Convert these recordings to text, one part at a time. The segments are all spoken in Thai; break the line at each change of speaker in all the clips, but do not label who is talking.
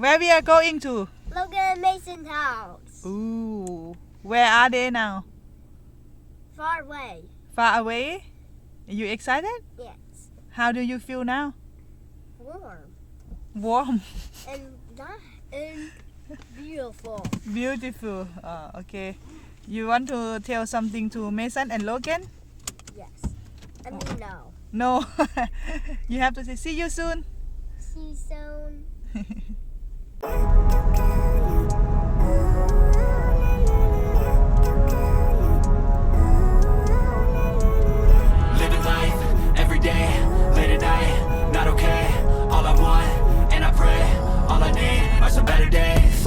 Where we are going to
Logan and Mason's house.
Ooh Where are they now
Far away.
Far away Are you excited
Yes.
How do you feel now
Warm.
Warm
And not and beautiful.
Beautiful uh, Okay You want to tell something to Mason and Logan
Yes. I mean no.
No You have to say see you soon
See you soon.
Living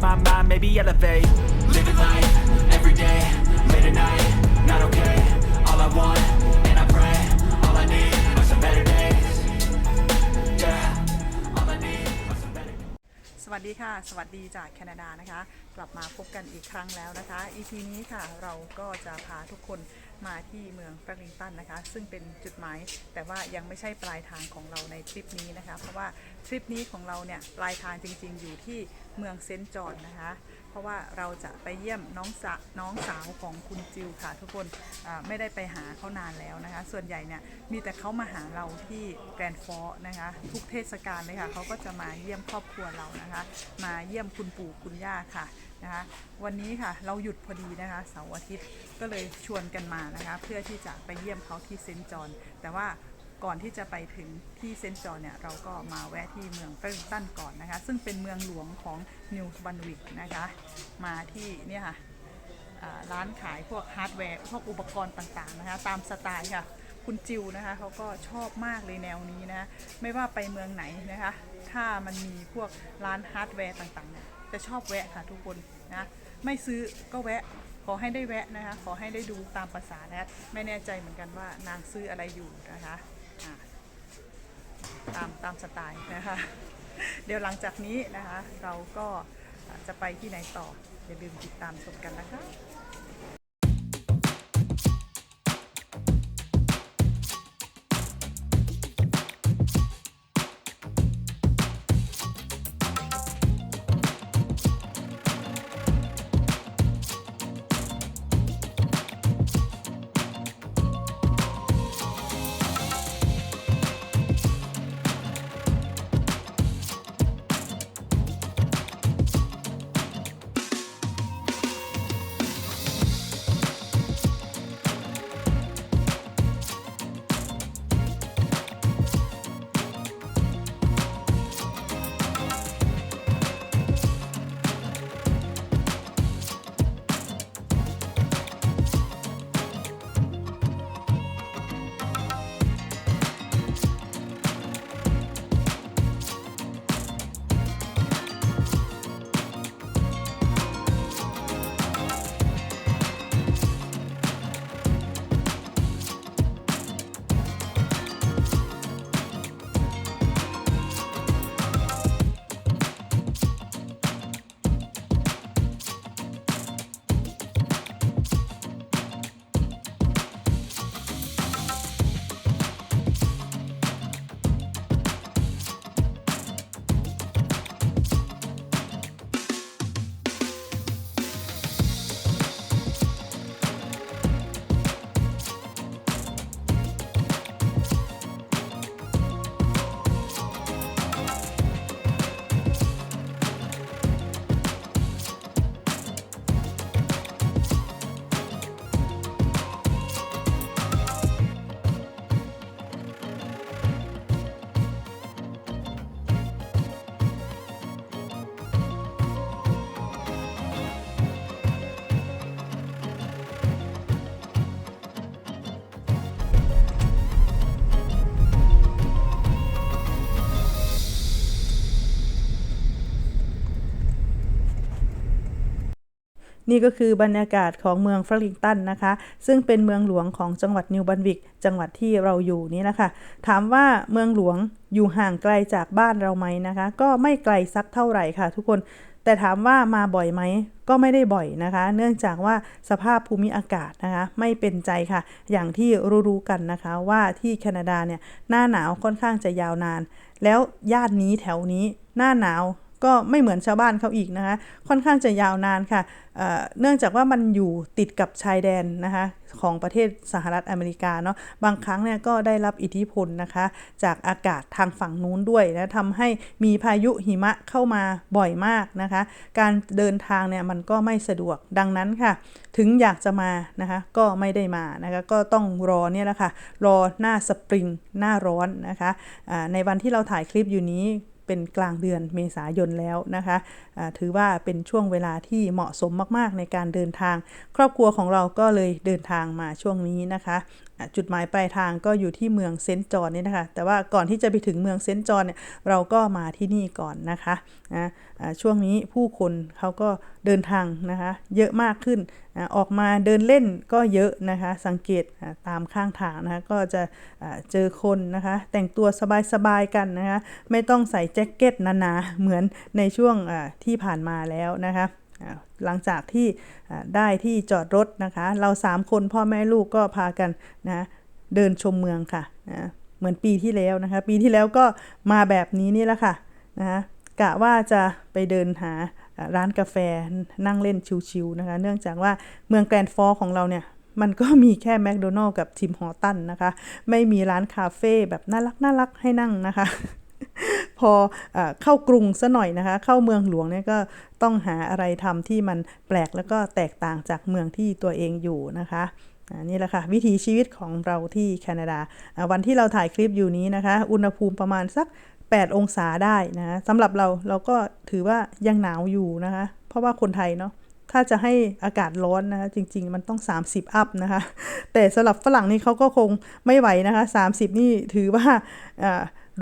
change my mind, maybe elevate. Living life every day, late at night, not okay. All I want, and I pray, all I need are some better days. Yeah, all I need are some better
สวัสดีค่ะ สวัสดีจากแคนาดานะคะ กลับมาพบกันอีกครั้งแล้วนะคะ EP นี้ค่ะเราก็จะพาทุกคนมาที่เมืองแฟรงลิงตันนะคะ ซึ่งเป็นจุดหมาย แต่ว่ายังไม่ใช่ปลายทางของเราในทริปนี้นะคะ เพราะว่าทริปนี้ของเราเนี่ยปลายทางจริงๆอยู่ที่ เมืองเซนจอห์นนะคะ เพราะว่าเราจะไปเยี่ยมน้องสะน้องสาวของคุณจิวค่ะทุกคนไม่ได้ไปหาเขานานแล้วนะคะ ส่วนใหญ่เนี่ยมีแต่เขามาหาเราที่แกรนฟอร์นะคะ ทุกเทศกาลเลยค่ะเขาก็จะมาเยี่ยมครอบครัวเรานะคะ มาเยี่ยมคุณปู่คุณย่าค่ะนะคะวันนี้ค่ะเราหยุดพอดีนะคะเสาร์อาทิตย์ก็เลยชวนกันมานะคะ เพื่อที่จะไปเยี่ยมเขาที่เซนจอนแต่ว่า ก่อนที่จะไปถึงที่เซนต์จอห์เนี่ยเราก็มาแวะที่เมืองเฟรนตันก่อนนะคะ ซึ่งเป็นเมืองหลวงของนิวส์บันวิกนะคะ มาที่เนี่ยค่ะร้านขายพวกฮาร์ดแวร์พวกอุปกรณ์ต่างๆนะคะ ตามสไตล์ค่ะ คุณจิวนะคะเขาก็ชอบมากเลยแนวนี้นะ ไม่ว่าไปเมืองไหนนะคะ ถ้ามันมีพวกร้านฮาร์ดแวร์ต่างๆเนี่ยจะชอบแวะค่ะทุกคนนะไม่ซื้อก็แวะขอให้ได้แวะนะคะ ขอให้ได้ดูตามภาษานะไม่แน่ใจเหมือนกันว่านางซื้ออะไรอยู่นะคะ ตามตามสไตล์นะคะ เดี๋ยวหลังจากนี้นะคะ เราก็จะไปที่ไหนต่อ อย่าลืมติดตามชมกันนะคะ นี่ก็คือบรรยากาศของเมืองฟรลิงตันนะคะ ซึ่งเป็นเมืองหลวงของจังหวัดนิวบันวิก จังหวัดที่เราอยู่นี่แหละค่ะ ถามว่าเมืองหลวงอยู่ห่างไกลจากบ้านเราไหมนะคะ ก็ไม่ไกลสักเท่าไหร่ค่ะ ทุกคน แต่ถามว่ามาบ่อยไหม ก็ไม่ได้บ่อยนะคะ เนื่องจากว่าสภาพภูมิอากาศนะคะ ไม่เป็นใจค่ะ อย่างที่รู้ๆกันนะคะ ว่าที่แคนาดาเนี่ยหน้าหนาวค่อนข้างจะยาวนาน แล้วย่านนี้แถวนี้หน้าหนาว ก็ไม่เหมือนชาวบ้านเขาอีกนะคะ ค่อนข้างจะยาวนานค่ะเเนื่องจากว่ามันอยู่ติดกับชายแดนนะคะของประเทศสหรัฐอเมริกาเนาะ บางครั้งเนี่ยก็ได้รับอิทธิพลนะคะ จากอากาศทางฝั่งนู้นด้วยนะทำให้มีพายุหิมะเข้ามาบ่อยมากนะคะ การเดินทางเนี่ยมันก็ไม่สะดวก ดังนั้นค่ะ ถึงอยากจะมานะคะก็ไม่ได้มานะคะ ก็ต้องรอเนี่ยแหละค่ะ รอหน้าสปริงหน้าร้อนนะคะในวันที่เราถ่ายคลิปอยู่นี้ เป็นกลางเดือนเมษายนแล้วนะคะะถือว่าเป็นช่วงเวลาที่เหมาะสมมากๆ ในการเดินทาง ครอบครัวของเราก็เลยเดินทางมาช่วงนี้นะคะะ จุดหมายปลายทางก็อยู่ที่เมืองเซนต์จอนนี่นะคะ แต่ว่าก่อนที่จะไปถึงเมืองเซนต์จอนเนี่ยเราก็มาที่นี่ก่อนนะคะนะอ่าช่วงนี้ผู้คนเขาก็เดินทางนะคะเยอะมากขึ้นอ่าออกมาเดินเล่นก็เยอะนะคะสังเกตตามข้างทางนะคะก็จะเจอคนนะคะแต่งตัวสบายๆกันนะคะไม่ต้องใส่แจ็คเก็ตหนาๆเหมือนในช่วงที่ผ่านมาแล้วนะคะ หลังจากที่ได้ที่จอดรถนะคะ เราสามคนพ่อแม่ลูกก็พากันนะเดินชมเมืองค่ะนะเหมือนปีที่แล้วนะคะ ปีที่แล้วก็มาแบบนี้นี่แหละค่ะนะคะกะว่าจะไปเดินหาร้านกาแฟนั่งเล่นชิวๆนะคะ เนื่องจากว่าเมืองแกรนด์ฟอร์ของเราเนี่ยมันก็มีแค่แมคโดนัลล์กับทิมฮอตันนะคะ ไม่มีร้านคาเฟ่แบบน่ารักน่ารักให้นั่งนะคะ พอเอเข้ากรุงซะหน่อยนะคะ เข้าเมืองหลวงเนี่ยก็ต้องหาอะไรทำที่มันแปลกแล้วก็แตกต่างจากเมืองที่ตัวเองอยู่นะคะอ่านี่แหละค่ะ วิถีชีวิตของเราที่แคนาดา วันที่เราถ่ายคลิปอยู่นี้นะคะ อุณหภูมิประมาณสัก 8 องศาได้นะสำหรับเราเราก็ถือว่ายังหนาวอยู่นะคะ เพราะว่าคนไทยเนาะถ้าจะให้อากาศร้อนนะคะจริง ๆ มันต้อง 30 อัพนะคะ แต่สำหรับฝรั่งนี่เขาก็คงไม่ไหวนะคะ 30 นี่ถือว่า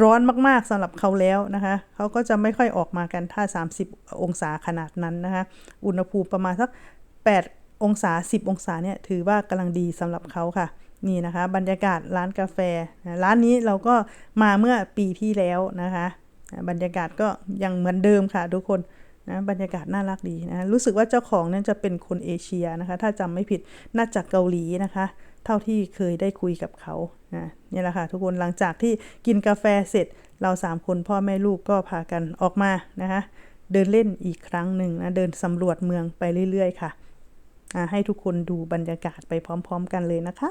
ร้อนมากๆสำหรับเขาแล้วนะคะเขาก็จะไม่ค่อยออกมากันถ้า 30 องศาขนาดนั้นนะคะ อุณหภูมิประมาณสัก 8 องศา 10 องศาเนี่ยถือว่ากำลังดีสำหรับเขาค่ะนี่นะคะ บรรยากาศร้านกาแฟ ร้านนี้เราก็มาเมื่อปีที่แล้วนะคะ บรรยากาศก็ยังเหมือนเดิมค่ะทุกคนนะบรรยากาศน่ารักดีนะรู้สึกว่าเจ้าของเนี่ยจะเป็นคนเอเชียนะคะ ถ้าจำไม่ผิดน่าจะเกาหลีนะคะ เท่าที่เคยได้คุยกับเขานะนี่แหละค่ะทุกคนหลังจากที่กินกาแฟเสร็จเราสามคนพ่อแม่ลูกก็พากันออกมานะคะเดินเล่นอีกครั้งหนึ่งนะเดินสำรวจเมืองไปเรื่อย ๆ ค่ะให้ทุกคนดูบรรยากาศไปพร้อม ๆ กันเลยนะคะ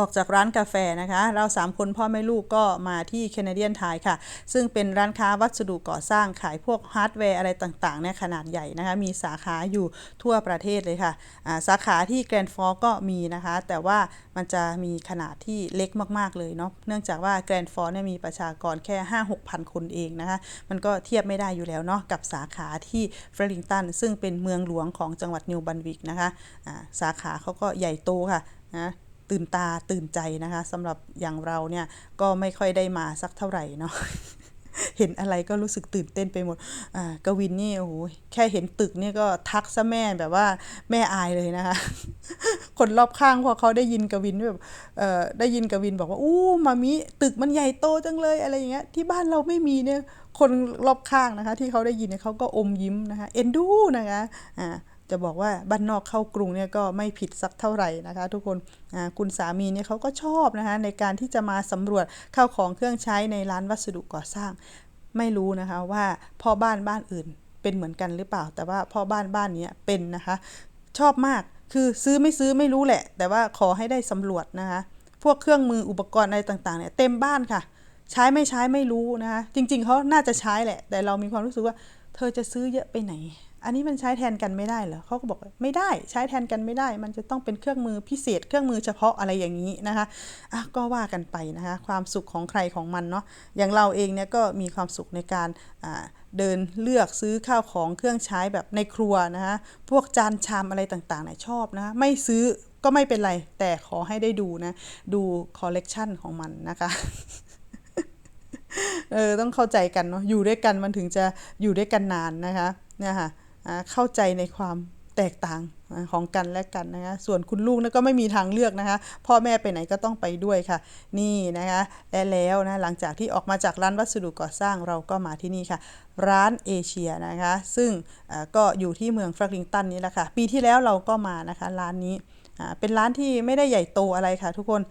ออกจากร้านกาแฟนะคะ เรา 3 คนพ่อแม่ลูกก็มาที่ Canadian Tire ค่ะ ซึ่งเป็นร้านค้าวัสดุก่อสร้างขายพวกฮาร์ดแวร์อะไรต่างๆเนี่ยขนาดใหญ่นะคะ มีสาขาอยู่ทั่วประเทศเลยค่ะาสาขาที่แกรนด์ฟอร์ก็มีนะคะ แต่ว่ามันจะมีขนาดที่เล็กมากๆเลยเนาะเนื่องจากว่าแกรนด์ฟอร์เนี่ยมีประชากรแค่ 5-6พันคนเองนะคะ มันก็เทียบไม่ได้อยู่แล้วเนาะกับสาขาที่เฟรลิงตันซึ่งเป็นเมืองหลวงของจังหวัดนิวบันวิกนะคะาสาขาเขาก็ใหญ่โตค่ะนะ ตื่นตาตื่นใจนะคะสำหรับอย่างเราเนี่ยก็ไม่ค่อยได้มาสักเท่าไหร่เนาะเห็นอะไรก็รู้สึกตื่นเต้นไปหมด อ่ากวินนี่โอ้โหแค่เห็นตึกเนี่ยก็ทักซะแม่แบบว่าแม่อายเลยนะคะ คนรอบข้างพอเขาได้ยินกวินแบบ เอ่อได้ยินกวินบอกว่าอู้มามิตึกมันใหญ่โตจังเลยอะไรอย่างเงี้ยที่บ้านเราไม่มีเนี่ยคนรอบข้างนะคะ ที่เขาได้ยินเนี่ยเขาก็อมยิ้มนะคะ เอ็นดูนะคะ อ่า จะบอกว่าบ้านนอกเข้ากรุงเนี่ยก็ไม่ผิดสักเท่าไหร่นะคะ ทุกคนคุณสามีเนี่ยเขาก็ชอบนะคะในการที่จะมาสำรวจเข้าของเครื่องใช้ในร้านวัสดุก่อสร้าง ไม่รู้นะคะว่าพ่อบ้านบ้านอื่นเป็นเหมือนกันหรือเปล่า แต่ว่าพ่อบ้านบ้านนี้เป็นนะคะ ชอบมากคือซื้อไม่ซื้อไม่รู้แหละ แต่ว่าขอให้ได้สำรวจนะคะพวกเครื่องมืออุปกรณ์อะไรต่างๆเนี่ยเต็มบ้านค่ะ ใช้ไม่ใช้ไม่รู้นะคะจริง ๆเขาน่าจะใช้แหละ แต่เรามีความรู้สึกว่า เธอจะซื้อเยอะไปไหน อันนี้มันใช้แทนกันไม่ได้เหรอเขาก็บอกไม่ได้ใช้แทนกันไม่ได้ มันจะต้องเป็นเครื่องมือพิเศษ เครื่องมือเฉพาะอะไรอย่างนี้นะคะอะก็ว่ากันไปนะคะ ความสุขของใครของมันเนาะอย่างเราเองเนี่ยก็มีความสุขในการอ่าเดินเลือกซื้อข้าวของเครื่องใช้แบบในครัวนะคะพวกจานชามอะไรต่างๆเนี่ยชอบนะคะไม่ซื้อก็ไม่เป็นไร แต่ขอให้ได้ดูนะ ดูคอลเลกชันของมันนะคะเออต้องเข้าใจกันเนาะอยู่ด้วยกันมันถึงจะอยู่ด้วยกันนานนะคะเนี่ยค่ะ เข้าใจในความแตกต่างของกันและกันนะคะส่วนคุณลูกนะก็ไม่มีทางเลือกนะคะ พ่อแม่ไปไหนก็ต้องไปด้วยค่ะ นี่นะคะและแล้วนะหลังจากที่ออกมาจากร้านวัสดุก่อสร้างเราก็มาที่นี่ค่ะ ร้านเอเชียนะคะ ซึ่งก็อยู่ที่เมืองแฟรงลิงตันนี่แหละค่ะ ปีที่แล้วเราก็มานะคะ ร้านนี้เป็นร้านที่ไม่ได้ใหญ่โตอะไรค่ะทุกคน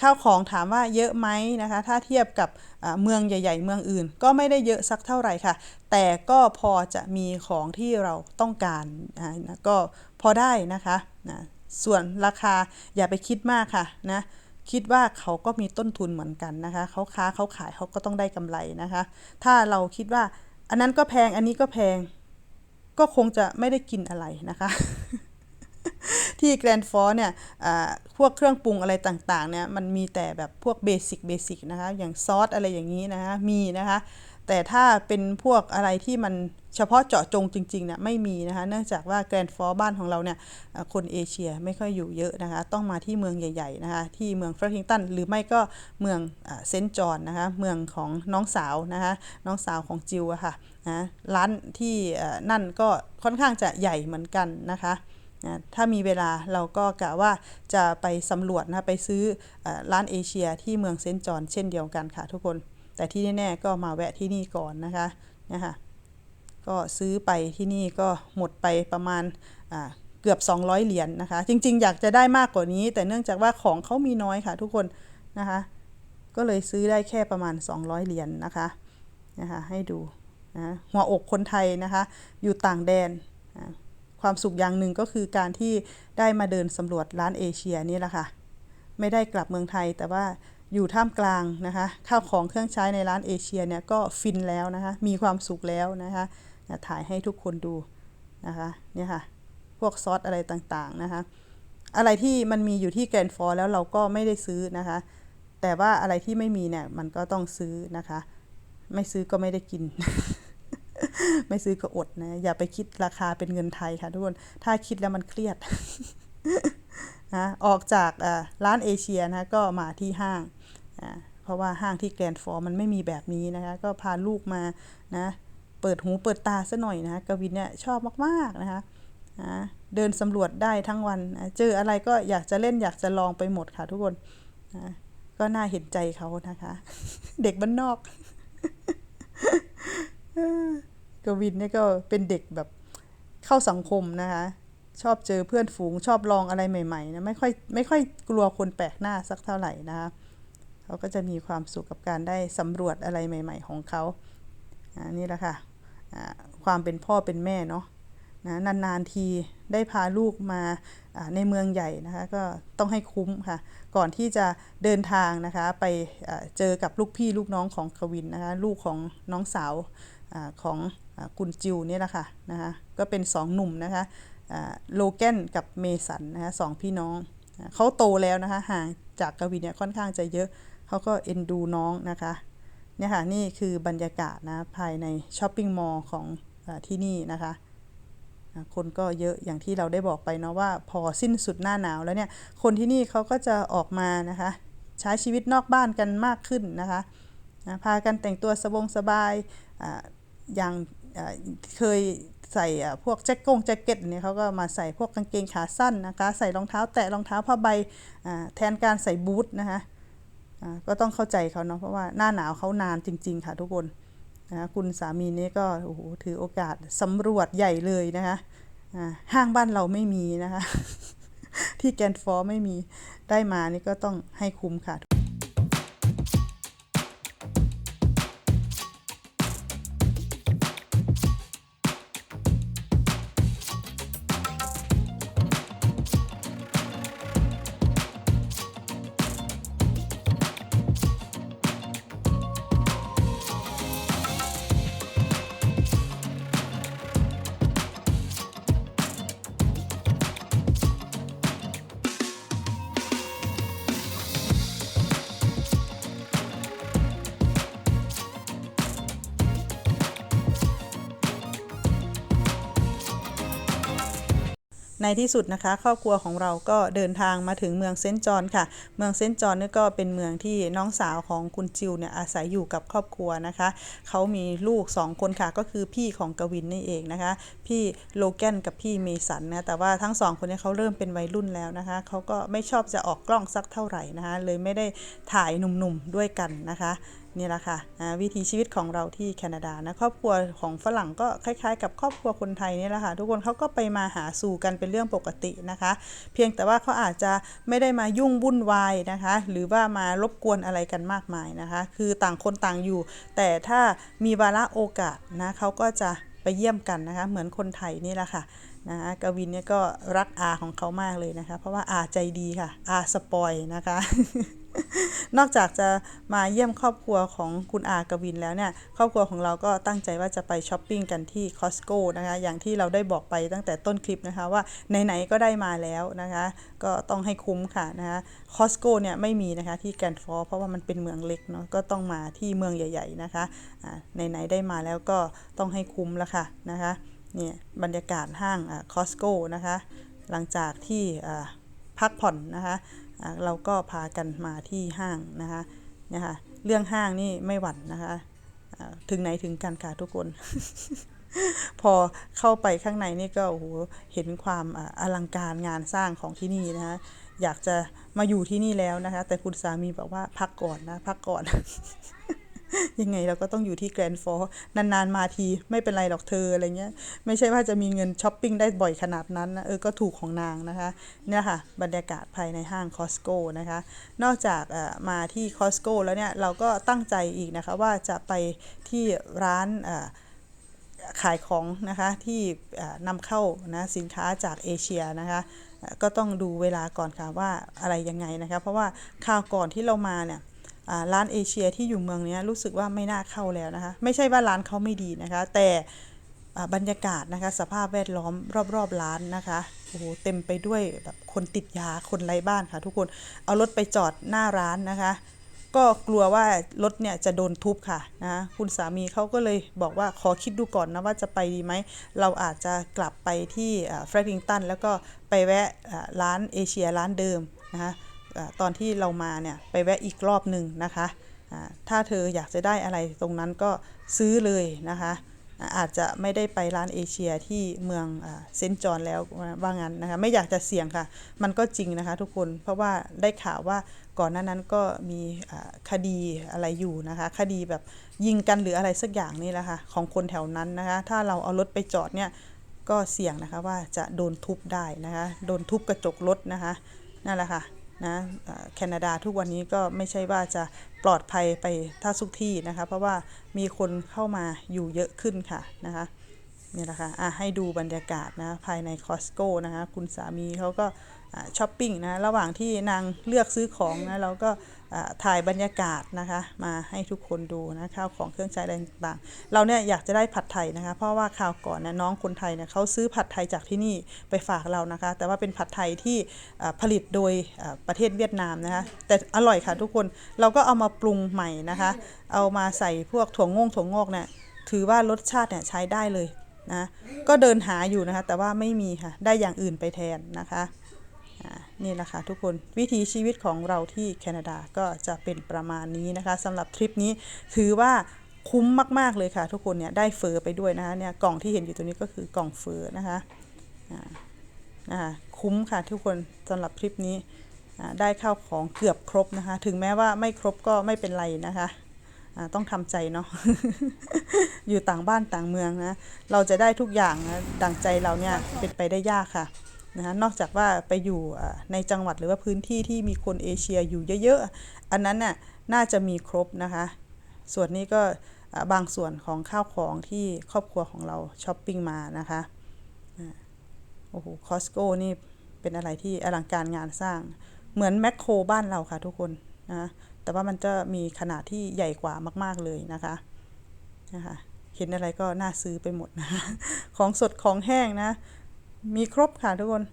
ข้าวของถามว่าเยอะไหมนะคะถ้าเทียบกับเมืองใหญ่ ๆ เมืองอื่น ก็ไม่ได้เยอะสักเท่าไหร่ค่ะ แต่ก็พอจะมีของที่เราต้องการนะก็พอได้นะคะนะส่วนราคาอย่าไปคิดมากค่ะนะคิดว่าเขาก็มีต้นทุนเหมือนกันนะคะเขาค้าเขาขายเขาก็ต้องได้กำไรนะคะ ถ้าเราคิดว่าอันนั้นก็แพงอันนี้ก็แพง ก็คงจะไม่ได้กินอะไรนะคะ ที่แกรนด์ฟอร์เนี่ยพวกเครื่องปรุงอะไรต่างๆเนี่ยมันมีแต่แบบพวกเบสิกเบสิกนะคะอย่างซอสอะไรอย่างนี้นะคะมีนะคะแต่ถ้าเป็นพวกอะไรที่มันเฉพาะเจาะจงจริงๆเนี่ยไม่มีนะคะเนื่องจากว่าแกรนด์ฟอร์บ้านของเราเนี่ยคนเอเชียไม่ค่อยอยู่เยอะนะคะต้องมาที่เมืองใหญ่ๆนะคะที่เมืองเฟรทิงตันหรือไม่ก็เมืองเซนต์จอห์นนะคะเมืองของน้องสาวนะคะน้องสาวของจิวอะค่ะนะร้านที่นั่นก็ค่อนข้างจะใหญ่เหมือนกันนะคะ นะถ้ามีเวลาเราก็กะว่าจะไปสำรวจนะไปซื้อร้านเอเชียที่เมืองเซนจอนเช่นเดียวกันค่ะทุกคน แต่ที่แน่ๆก็มาแวะที่นี่ก่อนนะคะนะคะก็ซื้อไปที่นี่ก็หมดไปประมาณเกือบ 200 เหรียญนนะคะ จริง ๆ อยากจะได้มากกว่านี้ แต่เนื่องจากว่าของเขามีน้อยค่ะ ทุกคนนะคะ ก็เลยซื้อได้แค่ประมาณ 200 เหรียญนนะคะนะคะ ให้ดูนะหัวอกคนไทยนะคะ อยู่ต่างแดนนะ ความสุขอย่างหนึ่งก็คือการที่ได้มาเดินสำรวจร้านเอเชียนี่แหละค่ะ ไม่ได้กลับเมืองไทยแต่ว่าอยู่ท่ามกลางนะคะข้าวของเครื่องใช้ในร้านเอเชียเนี่ยก็ฟินแล้วนะคะ มีความสุขแล้วนะคะถ่ายให้ทุกคนดูนะคะเนี่ยค่ะ พวกซอสอะไรต่างๆนะคะ อะไรที่มันมีอยู่ที่แกรนด์ฟอร์แล้วเราก็ไม่ได้ซื้อนะคะ แต่ว่าอะไรที่ไม่มีเนี่ยมันก็ต้องซื้อนะคะ ไม่ซื้อก็ไม่ได้กิน ไม่ซื้อก็อดนะ อย่าไปคิดราคาเป็นเงินไทยค่ะทุกคน ถ้าคิดแล้วมันเครียดนะออกจากอ่าร้านเอเชียนะก็มาที่ห้างอ่าเพราะว่าห้างที่แกรนด์ฟอร์มันไม่มีแบบนี้นะคะ ก็พาลูกมานะเปิดหูเปิดตาซะหน่อยนะคะกวินเนี่ยชอบมากๆนะคะนะเดินสำรวจได้ทั้งวันนะเจออะไรก็อยากจะเล่นอยากจะลองไปหมดค่ะทุกคนนะก็น่าเห็นใจเขานะคะ เด็กบ้านนอก กวินเนี่ยก็เป็นเด็กแบบเข้าสังคมนะคะ ชอบเจอเพื่อนฝูงชอบลองอะไรใหม่ๆนะไม่ค่อยไม่ค่อยกลัวคนแปลกหน้าสักเท่าไหร่นะคะเขาก็จะมีความสุขกับการได้สำรวจอะไรใหม่ ๆ ของเขาอ่านี่แหละค่ะความเป็นพ่อเป็นแม่เนาะนะนานๆทีได้พาลูกมาในเมืองใหญ่นะคะก็ต้องให้คุ้มค่ะ ก่อนที่จะเดินทางนะคะไปเจอกับลูกพี่ลูกน้องของกวินนะคะลูกของน้องสาวอของ อากุนจิวเนี่ยแหละค่ะนะคะก็เป็นสองหนุ่มนะคะโลแกนกับเมสันนะคะสองพี่น้องเขาโตแล้วนะคะห่างจากกวินเนี่ยค่อนข้างจะเยอะเขาก็เอ็นดูน้องนะคะเนี่ยค่ะนี่คือบรรยากาศนะภายในช้อปปิ้งมอลล์ของอที่นี่นะคะคนก็เยอะอย่างที่เราได้บอกไปเนาะว่าพอสิ้นสุดหน้าหนาวแล้วเนี่ยคนที่นี่เขาก็จะออกมานะคะใช้ชีวิตนอกบ้านกันมากขึ้นนะคะพากันแต่งตัวสบงสบายอ่าอย่าง เคยใส่พวกแจ็คกงแจ็คเก็ตเนี่ยเขาก็มาใส่พวกกางเกงขาสั้นนะคะ ใส่รองเท้าแตะรองเท้าผ้าใบแทนการใส่บูทนะคะก็ต้องเข้าใจเขาเนาะเพราะว่าหน้าหนาวเขานานจริง ๆ ค่ะทุกคนนะคะคุณสามีนี่ก็โอ้โหถือโอกาสสำรวจใหญ่เลยนะคะห้างบ้านเราไม่มีนะคะ ที่แกนฟอร์ไม่มีได้มานี่ก็ต้องให้คุ้มค่ะ ในที่สุดนะคะ ครอบครัวของเราก็เดินทางมาถึงเมืองเซนจอนค่ะ เมืองเซนจอนนี่ก็เป็นเมืองที่น้องสาวของคุณจิวเนี่ยอาศัยอยู่กับครอบครัวนะคะเขามีลูก 2 คนค่ะก็คือพี่ของกวินนี่เองนะคะ พี่โลแกนกับพี่เมสันนะแต่ว่าทั้งสองคนนี้เขาเริ่มเป็นวัยรุ่นแล้วนะคะเขาก็ไม่ชอบจะออกกล้องสักเท่าไหร่นะคะเลยไม่ได้ถ่ายหนุ่มๆด้วยกันนะคะ นี่แหละค่ะวิถีชีวิตของเราที่แคนาดานะครอบครัวของฝรั่งก็คล้ายๆ กับครอบครัวคนไทยนี่แหละค่ะทุกคนเขาก็ไปมาหาสู่กันเป็นเรื่องปกตินะคะ เพียงแต่ว่าเขาอาจจะไม่ได้มายุ่งวุ่นวายนะคะ หรือว่ามารบกวนอะไรกันมากมายนะคะ คือต่างคนต่างอยู่ แต่ถ้ามีวาระโอกาสนะเขาก็จะไปเยี่ยมกันนะคะ เหมือนคนไทยนี่แหละค่ะนะคะกวินเนี่ยก็รักอาของเขามากเลยนะคะ เพราะว่าอาใจดีค่ะอาสปอยนะคะ นอกจากจะมาเยี่ยมครอบครัวของคุณอากวินแล้วเนี่ย ครอบครัวของเราก็ตั้งใจว่าจะไปช้อปปิ้งกันที่คอสโก้นะคะ อย่างที่เราได้บอกไปตั้งแต่ต้นคลิปนะคะว่าไหนๆก็ได้มาแล้วนะคะ ก็ต้องให้คุ้มค่ะนะคะคอสโก้เนี่ยไม่มีนะคะที่แกรนด์ฟอร์เพราะว่ามันเป็นเมืองเล็กเนาะก็ต้องมาที่เมืองใหญ่ ๆนะคะไหนๆได้มาแล้วก็ต้องให้คุ้มแล้วค่ะนะคะเนี่ยบรรยากาศห้างคอสโก้นะคะ หลังจากที่พักผ่อนนะคะ เราก็พากันมาที่ห้างนะคะเนี่ยค่ะเรื่องห้างนี่ไม่หวั่นนะคะถึงไหนถึงกันค่ะทุกคน พอเข้าไปข้างในนี่ก็โอ้โหเห็นความอลังการงานสร้างของที่นี่นะคะอยากจะมาอยู่ที่นี่แล้วนะคะ แต่คุณสามีบอกว่าพักก่อนนะพักก่อน ยังไงเราก็ต้องอยู่ที่แกรนด์ฟอร์นานๆมาทีไม่เป็นไรหรอกเธออะไรเงี้ย ไม่ใช่ว่าจะมีเงินช้อปปิ้งได้บ่อยขนาดนั้นนะเออก็ถูกของนางนะคะเนี่ยค่ะ บรรยากาศภายในห้างคอสโก้นะคะ นอกจากเอ่อมาที่คอสโก้แล้วเนี่ย เราก็ตั้งใจอีกนะคะว่าจะไปที่ร้านเอ่อขายของนะคะที่เอ่อนำเข้านะสินค้าจากเอเชียนะคะก็ต้องดูเวลาก่อนค่ะว่าอะไรยังไงนะคะ เพราะว่าคราวก่อนที่เรามาเนี่ย ร้านเอเชียที่อยู่เมืองนี้รู้สึกว่าไม่น่าเข้าแล้วนะคะ ไม่ใช่ว่าร้านเขาไม่ดีนะคะ แต่บรรยากาศนะคะ สภาพแวดล้อมรอบๆร้านนะคะโอ้โหเต็มไปด้วยแบบคนติดยาคนไร้บ้านค่ะ ทุกคนเอารถไปจอดหน้าร้านนะคะ ก็กลัวว่ารถเนี่ยจะโดนทุบค่ะนะคุณสามีเขาก็เลยบอกว่าขอคิดดูก่อนนะว่าจะไปดีไหม เราอาจจะกลับไปที่แฟรงลิงตันแล้วก็ไปแวะร้านเอเชียร้านเดิมนะคะ ตอนที่เรามาเนี่ยไปแวะอีกรอบหนึ่งนะคะถ้าเธออยากจะได้อะไรตรงนั้นก็ซื้อเลยนะคะอาจจะไม่ได้ไปร้านเอเชียที่เมืองเซนจอนแล้วว่างั้นนะคะไม่อยากจะเสี่ยงค่ะ มันก็จริงนะคะทุกคนเพราะว่าได้ข่าวว่าก่อนหน้านั้นก็มีคดีอะไรอยู่นะคะ คดีแบบยิงกันหรืออะไรสักอย่างนี่แหละค่ะของคนแถวนั้นนะคะ ถ้าเราเอารถไปจอดเนี่ยก็เสี่ยงนะคะว่าจะโดนทุบได้นะคะ โดนทุบกระจกรถนะคะนั่นแหละค่ะ นะแคนาดาทุกวันนี้ก็ไม่ใช่ว่าจะปลอดภัยไปท่าทุกที่นะคะ เพราะว่ามีคนเข้ามาอยู่เยอะขึ้นค่ะนะคะนี่แหละค่ะอะให้ดูบรรยากาศนะภายในคอสโก้นะคะคุณสามีเขาก็ช้อปปิ้งนะระหว่างที่นางเลือกซื้อของนะเราก็ ถ่ายบรรยากาศนะคะมาให้ทุกคนดูนะข้าวของเครื่องใช้อะไรต่างๆ เราเนี่ยอยากจะได้ผัดไทยนะคะ เพราะว่าคราวก่อนนะน้องคนไทยเนี่ยเขาซื้อผัดไทยจากที่นี่ไปฝากเรานะคะ แต่ว่าเป็นผัดไทยที่ผลิตโดยประเทศเวียดนามนะคะ แต่อร่อยค่ะทุกคนเราก็เอามาปรุงใหม่นะคะ เอามาใส่พวกถั่วงงถั่วงอกเนี่ยถือว่ารสชาติเนี่ยใช้ได้เลยนะก็เดินหาอยู่นะคะ แต่ว่าไม่มีค่ะได้อย่างอื่นไปแทนนะคะ นี่แหละค่ะทุกคนวิถีชีวิตของเราที่แคนาดาก็จะเป็นประมาณนี้นะคะสำหรับทริปนี้ถือว่าคุ้มมาก ๆ เลยค่ะทุกคนเนี่ยได้เฟอร์ไปด้วยนะคะเนี่ยกล่องที่เห็นอยู่ตัวนี้ก็คือกล่องเฟอร์นะคะอ่านะคะคุ้มค่ะทุกคนสำหรับทริปนี้ได้ข้าวของเกือบครบนะคะ ถึงแม้ว่าไม่ครบก็ไม่เป็นไรนะคะต้องทำใจเนาะอยู่ต่างบ้านต่างเมืองนะเราจะได้ทุกอย่างนะดังใจเราเนี่ยเป็นไปได้ยากค่ะ นะคะนอกจากว่าไปอยู่ในจังหวัดหรือว่าพื้นที่ที่มีคนเอเชียอยู่เยอะๆ อันนั้นน่ะน่าจะมีครบนะคะ ส่วนนี้ก็บางส่วนของข้าวของที่ครอบครัวของเราช้อปปิ้งมานะคะโอ้โหคอสโก้นี่เป็นอะไรที่อลังการงานสร้าง เหมือนแมคโครบ้านเราค่ะทุกคนนะแต่ว่ามันจะมีขนาดที่ใหญ่กว่ามากๆเลยนะคะนะคะเห็นอะไรก็น่าซื้อไปหมดนะของสดของแห้งนะ มีครบค่ะทุกคน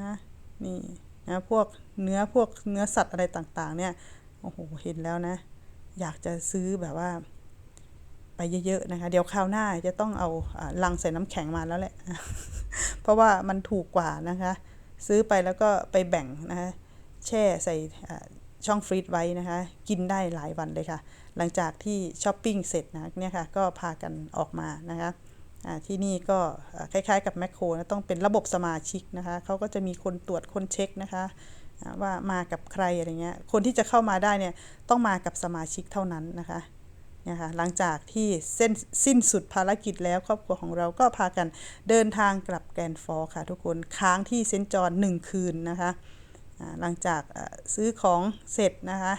นะนี่นะพวกเนื้อพวกเนื้อสัตว์อะไรต่างๆ เนี่ยโอ้โหเห็นแล้วนะ อยากจะซื้อแบบว่า ไปเยอะๆนะคะ เดี๋ยวคราวหน้าจะต้องเอาลังใส่น้ำแข็งมาแล้วแหละ เพราะว่ามันถูกกว่านะคะ ซื้อไปแล้วก็ไปแบ่งนะคะแช่ใส่ช่องฟรีซไว้นะคะ กินได้หลายวันเลยค่ะ หลังจากที่ช้อปปิ้งเสร็จนะเนี่ยค่ะ ก็พากันออกมานะคะ ที่นี่ก็คล้ายๆ กับแมคโครนะต้องเป็นระบบสมาชิกนะคะเขาก็จะมีคนตรวจคนเช็คนะคะว่ามากับใครอะไรเงี้ยคนที่จะเข้ามาได้เนี่ยต้องมากับสมาชิกเท่านั้นนะคะเนี่ยค่ะหลังจากที่เส้นสิ้นสุดภารกิจแล้วครอบครัวของเราก็พากันเดินทางกลับแกนฟอร์ค่ะ ทุกคนค้างที่เซนจอนหนึ่งคืนนะคะหลังจากซื้อของเสร็จนะคะ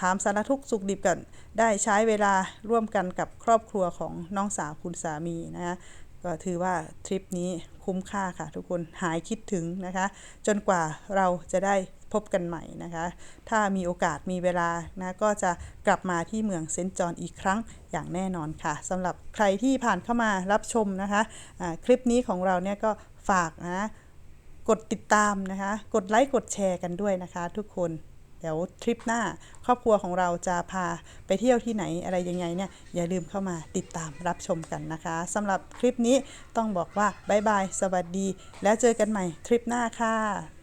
ถามสารทุกสุขดิบกัน ได้ใช้เวลาร่วมกันกับครอบครัวของน้องสาวคุณสามีนะคะก็ถือว่าทริปนี้คุ้มค่าค่ะ ทุกคนหายคิดถึงนะคะ จนกว่าเราจะได้พบกันใหม่นะคะ ถ้ามีโอกาสมีเวลานะก็จะกลับมาที่เมืองเซนต์จอนอีกครั้งอย่างแน่นอนค่ะสำหรับใครที่ผ่านเข้ามารับชมนะคะอ่าคลิปนี้ของเราเนี่ยก็ฝากนะกดติดตามนะคะ กดไลค์กดแชร์กันด้วยนะคะ ทุกคน เดี๋ยวทริปหน้าครอบครัวของเราจะพาไปเที่ยวที่ไหนอะไรยังไงเนี่ยอย่าลืมเข้ามาติดตามรับชมกันนะคะสำหรับคลิปนี้ต้องบอกว่าบายบายสวัสดี แล้วเจอกันใหม่ทริปหน้าค่ะ